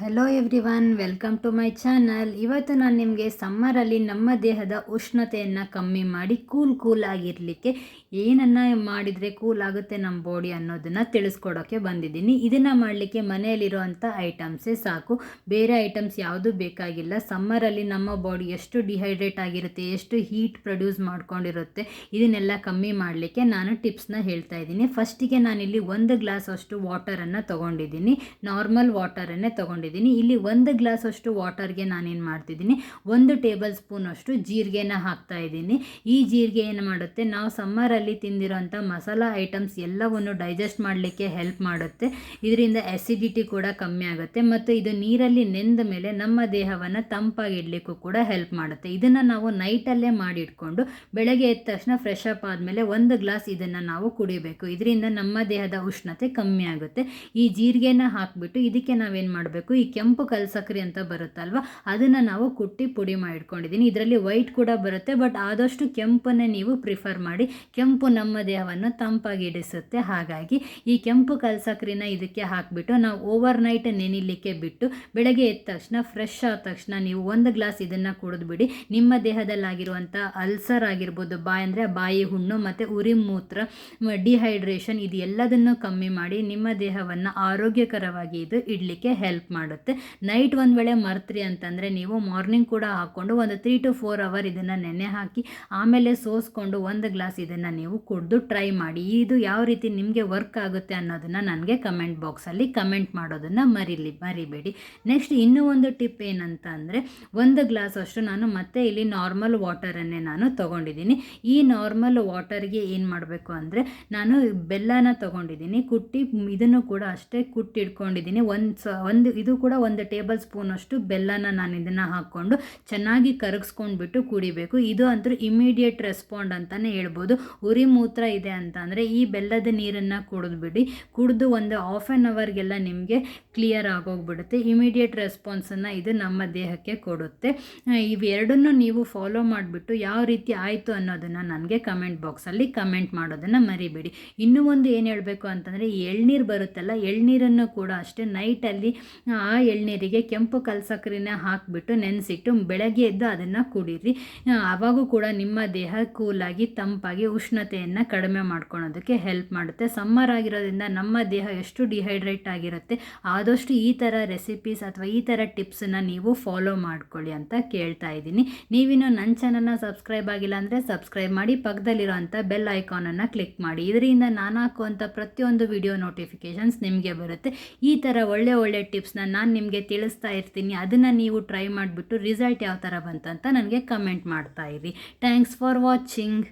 Hello everyone welcome to my channel ಇವತ್ತು ನಾನು ನಿಮಗೆ ಸಮ್ಮರಲ್ಲಿ ನಮ್ಮ ದೇಹದ ಉಷ್ಣತೆಯನ್ನು ಕಮ್ಮಿ ಮಾಡಿ ಕೂಲ್ ಕೂಲ್ ಆಗಿರಲಿಕ್ಕೆ ಏನನ್ನು ಮಾಡಿದರೆ ಕೂಲ್ ಆಗುತ್ತೆ ನಮ್ಮ ಬಾಡಿ ಅನ್ನೋದನ್ನು ತಿಳಿಸ್ಕೊಡೋಕ್ಕೆ ಬಂದಿದ್ದೀನಿ. ಇದನ್ನು ಮಾಡಲಿಕ್ಕೆ ಮನೆಯಲ್ಲಿರುವಂಥ ಐಟಮ್ಸೇ ಸಾಕು. ಬೇರೆ ಐಟಮ್ಸ್ ಯಾವುದೂ ಬೇಕಾಗಿಲ್ಲ. ಸಮ್ಮರಲ್ಲಿ ನಮ್ಮ ಬಾಡಿ ಎಷ್ಟು ಡಿಹೈಡ್ರೇಟ್ ಆಗಿರುತ್ತೆ, ಎಷ್ಟು ಹೀಟ್ ಪ್ರೊಡ್ಯೂಸ್ ಮಾಡ್ಕೊಂಡಿರುತ್ತೆ, ಇದನ್ನೆಲ್ಲ ಕಮ್ಮಿ ಮಾಡಲಿಕ್ಕೆ ನಾನು ಟಿಪ್ಸ್ನ ಹೇಳ್ತಾ ಇದ್ದೀನಿ. ಫಸ್ಟಿಗೆ ನಾನಿಲ್ಲಿ ಒಂದು ಗ್ಲಾಸ್ ಅಷ್ಟು ವಾಟರನ್ನು ತೊಗೊಂಡಿದ್ದೀನಿ. ನಾರ್ಮಲ್ ವಾಟರನ್ನೇ ತೊಗೊಂಡಿದ್ದೀನಿ. ಇಲ್ಲಿ ಒಂದು ಗ್ಲಾಸ್ ಅಷ್ಟು ವಾಟರ್ಗೆ ನಾನೇನು ಮಾಡ್ತಿದ್ದೀನಿ? ಒಂದು ಟೇಬಲ್ ಸ್ಪೂನ್ ಅಷ್ಟು ಜೀರಿಗೆನ ಹಾಕ್ತಾ ಇದ್ದೀನಿ. ಈ ಜೀರಿಗೆ ಏನು ಮಾಡುತ್ತೆ? ನಾವು ಸಮ್ಮರಲ್ಲಿ ತಿಂದಿರೋಂಥ ಮಸಾಲ ಐಟಮ್ಸ್ ಎಲ್ಲವನ್ನು ಡೈಜೆಸ್ಟ್ ಮಾಡಲಿಕ್ಕೆ ಹೆಲ್ಪ್ ಮಾಡುತ್ತೆ. ಇದರಿಂದ ಅಸಿಡಿಟಿ ಕೂಡ ಕಮ್ಮಿ ಆಗುತ್ತೆ ಮತ್ತು ಇದು ನೀರಲ್ಲಿ ನೆಂದ ಮೇಲೆ ನಮ್ಮ ದೇಹವನ್ನು ತಂಪಾಗಿಡಲಿಕ್ಕೂ ಕೂಡ ಹೆಲ್ಪ್ ಮಾಡುತ್ತೆ. ಇದನ್ನು ನಾವು ನೈಟಲ್ಲೇ ಮಾಡಿಟ್ಕೊಂಡು ಬೆಳಗ್ಗೆ ಎದ್ದ ತಕ್ಷಣ ಫ್ರೆಶ್ ಅಪ್ ಆದಮೇಲೆ ಒಂದು ಗ್ಲಾಸ್ ಇದನ್ನು ನಾವು ಕುಡಿಬೇಕು. ಇದರಿಂದ ನಮ್ಮ ದೇಹದ ಉಷ್ಣತೆ ಕಮ್ಮಿ ಆಗುತ್ತೆ. ಈ ಜೀರಿಗೆನ ಹಾಕಿಬಿಟ್ಟು ಇದಕ್ಕೆ ನಾವೇನು ಮಾಡಬೇಕು? ಈ ಕೆಂಪು ಕಲ್ಸಕ್ರಿ ಅಂತ ಬರುತ್ತಲ್ವ? ಅದನ್ನು ನಾವು ಕುಟ್ಟಿ ಪುಡಿ ಮಾಡಿಟ್ಕೊಂಡಿದ್ದೀನಿ ಇದರಲ್ಲಿ ವೈಟ್ ಕೂಡ ಬರುತ್ತೆ, ಬಟ್ ಆದಷ್ಟು ಕೆಂಪನ್ನೇ ನೀವು ಪ್ರಿಫರ್ ಮಾಡಿ. ಕೆಂಪು ನಮ್ಮ ದೇಹವನ್ನು ತಂಪಾಗಿಡಿಸುತ್ತೆ ಹಾಗಾಗಿ ಈ ಕೆಂಪು ಕಲ್ಸಕ್ರಿನ ಇದಕ್ಕೆ ಹಾಕಿಬಿಟ್ಟು ನಾವು ಓವರ್ ನೈಟ್ ನೆನಿಲಿಕ್ಕೆ ಬಿಟ್ಟು ಬೆಳಗ್ಗೆ ಎದ್ದ ತಕ್ಷಣ, ಫ್ರೆಶ್ ಆದ ತಕ್ಷಣ ನೀವು ಒಂದು ಗ್ಲಾಸ್ ಇದನ್ನು ಕುಡಿದ್ಬಿಡಿ. ನಿಮ್ಮ ದೇಹದಲ್ಲಾಗಿರುವಂಥ ಅಲ್ಸರ್ ಆಗಿರ್ಬೋದು, ಬಾಯಿ ಅಂದರೆ ಬಾಯಿ ಹುಣ್ಣು ಮತ್ತು ಉರಿ ಮೂತ್ರ ಡಿಹೈಡ್ರೇಷನ್ ಇದು ಎಲ್ಲದನ್ನು ಕಮ್ಮಿ ಮಾಡಿ ನಿಮ್ಮ ದೇಹವನ್ನು ಆರೋಗ್ಯಕರವಾಗಿ ಇದು ಇಡಲಿಕ್ಕೆ ಹೆಲ್ಪ್ ಮಾಡುತ್ತೆ ನೈಟ್ ಒಂದು ವೇಳೆ ಮರ್ತ್ರಿ ಅಂತಂದರೆ ನೀವು ಮಾರ್ನಿಂಗ್ ಕೂಡ ಹಾಕ್ಕೊಂಡು ಒಂದು ತ್ರೀ ಟು ಫೋರ್ ಅವರ್ ಇದನ್ನು ನೆನೆ ಹಾಕಿ, ಆಮೇಲೆ ಸೋಸ್ಕೊಂಡು ಒಂದು ಗ್ಲಾಸ್ ಇದನ್ನು ನೀವು ಕುಡಿದು ಟ್ರೈ ಮಾಡಿ. ಇದು ಯಾವ ರೀತಿ ನಿಮಗೆ ವರ್ಕ್ ಆಗುತ್ತೆ ಅನ್ನೋದನ್ನು ನನಗೆ ಕಮೆಂಟ್ ಬಾಕ್ಸಲ್ಲಿ ಕಮೆಂಟ್ ಮಾಡೋದನ್ನು ಮರಿಲಿ, ಮರಿಬೇಡಿ. ನೆಕ್ಸ್ಟ್ ಇನ್ನೂ ಒಂದು ಟಿಪ್ ಏನಂತ ಅಂದರೆ ಒಂದು ಗ್ಲಾಸ್ ಅಷ್ಟು ನಾನು ಮತ್ತೆ ಇಲ್ಲಿ ನಾರ್ಮಲ್ ವಾಟರನ್ನೇ ನಾನು ತೊಗೊಂಡಿದ್ದೀನಿ. ಈ ನಾರ್ಮಲ್ ವಾಟರ್ಗೆ ಏನು ಮಾಡಬೇಕು ಅಂದರೆ, ನಾನು ಬೆಲ್ಲನ ತೊಗೊಂಡಿದ್ದೀನಿ, ಕುಟ್ಟಿ ಇದನ್ನು ಕೂಡ ಅಷ್ಟೇ ಕುಟ್ಟಿಟ್ಕೊಂಡಿದ್ದೀನಿ. ಒಂದು ಸ, ಒಂದು ಇದು ಕೂಡ ಒಂದು ಟೇಬಲ್ ಸ್ಪೂನ್ ಅಷ್ಟು ಬೆಲ್ಲನ ನಾನು ಇದನ್ನು ಹಾಕ್ಕೊಂಡು ಚೆನ್ನಾಗಿ ಕರಗಿಸ್ಕೊಂಡ್ಬಿಟ್ಟು ಕುಡಿಬೇಕು. ಇದು ಅಂತೂ ಇಮಿಡಿಯೇಟ್ ರೆಸ್ಪಾಂಡ್ ಅಂತಲೇ ಹೇಳ್ಬೋದು. ಉರಿ ಮೂತ್ರ ಇದೆ ಅಂತಂದರೆ ಈ ಬೆಲ್ಲದ ನೀರನ್ನು ಕುಡಿದ್ಬಿಡಿ. ಕುಡಿದು ಒಂದು ಹಾಫ್ ಆ್ಯನ್ ಅವರ್ಗೆಲ್ಲ ನಿಮಗೆ ಕ್ಲಿಯರ್ ಆಗೋಗ್ಬಿಡುತ್ತೆ. ಇಮಿಡಿಯೇಟ್ ರೆಸ್ಪಾನ್ಸನ್ನು ಇದು ನಮ್ಮ ದೇಹಕ್ಕೆ ಕೊಡುತ್ತೆ. ಇವೆರಡನ್ನು ನೀವು ಫಾಲೋ ಮಾಡಿಬಿಟ್ಟು ಯಾವ ರೀತಿ ಆಯಿತು ಅನ್ನೋದನ್ನು ನನಗೆ ಕಮೆಂಟ್ ಬಾಕ್ಸಲ್ಲಿ ಕಮೆಂಟ್ ಮಾಡೋದನ್ನು ಮರಿಬೇಡಿ. ಇನ್ನೂ ಒಂದು ಏನು ಹೇಳಬೇಕು ಅಂತಂದರೆ ಎಳ್ನೀರು ಬರುತ್ತಲ್ಲ, ಎಳ್ನೀರನ್ನು ಕೂಡ ಅಷ್ಟೇ ನೈಟಲ್ಲಿ ಆ ಎಳ್ನೀರಿಗೆ ಕೆಂಪು ಕಲ್ಸಕ್ರಿನ ಹಾಕಿಬಿಟ್ಟು ನೆನೆಸಿಟ್ಟು ಬೆಳಗ್ಗೆ ಎದ್ದು ಅದನ್ನು ಕುಡೀರಿ. ಆವಾಗೂ ಕೂಡ ನಿಮ್ಮ ದೇಹ ಕೂಲಾಗಿ ತಂಪಾಗಿ ಉಷ್ಣತೆಯನ್ನು ಕಡಿಮೆ ಮಾಡ್ಕೊಳೋದಕ್ಕೆ ಹೆಲ್ಪ್ ಮಾಡುತ್ತೆ. ಸಮ್ಮರ್ ಆಗಿರೋದ್ರಿಂದ ನಮ್ಮ ದೇಹ ಎಷ್ಟು ಡಿಹೈಡ್ರೇಟ್ ಆಗಿರುತ್ತೆ, ಆದಷ್ಟು ಈ ಥರ ರೆಸಿಪೀಸ್ ಅಥವಾ ಈ ಥರ ಟಿಪ್ಸನ್ನು ನೀವು ಫಾಲೋ ಮಾಡ್ಕೊಳ್ಳಿ ಅಂತ ಕೇಳ್ತಾ ಇದ್ದೀನಿ. ನೀವಿನ್ನು ನನ್ನ ಚಾನಲ್ನ ಸಬ್ಸ್ಕ್ರೈಬ್ ಆಗಿಲ್ಲ ಅಂದರೆ ಸಬ್ಸ್ಕ್ರೈಬ್ ಮಾಡಿ ಪಕ್ಕದಲ್ಲಿರೋಂಥ ಬೆಲ್ ಐಕಾನನ್ನು ಕ್ಲಿಕ್ ಮಾಡಿ. ಇದರಿಂದ ನಾನು ಹಾಕುವಂಥ ಪ್ರತಿಯೊಂದು ವಿಡಿಯೋ ನೋಟಿಫಿಕೇಷನ್ಸ್ ನಿಮಗೆ ಬರುತ್ತೆ. ಈ ಥರ ಒಳ್ಳೆ ಒಳ್ಳೆ ಟಿಪ್ಸ್ನ ನಾನು ನಿಮಗೆ ತಿಳಿಸ್ತಾ ಇರ್ತೀನಿ, ಅದನ್ನು ನೀವು ಟ್ರೈ ಮಾಡಿಬಿಟ್ಟು ರಿಸಲ್ಟ್ ಯಾವ ಥರ ಬಂತಂತ ನನಗೆ ಕಮೆಂಟ್ ಮಾಡ್ತಾ ಇರಿ. Thanks for watching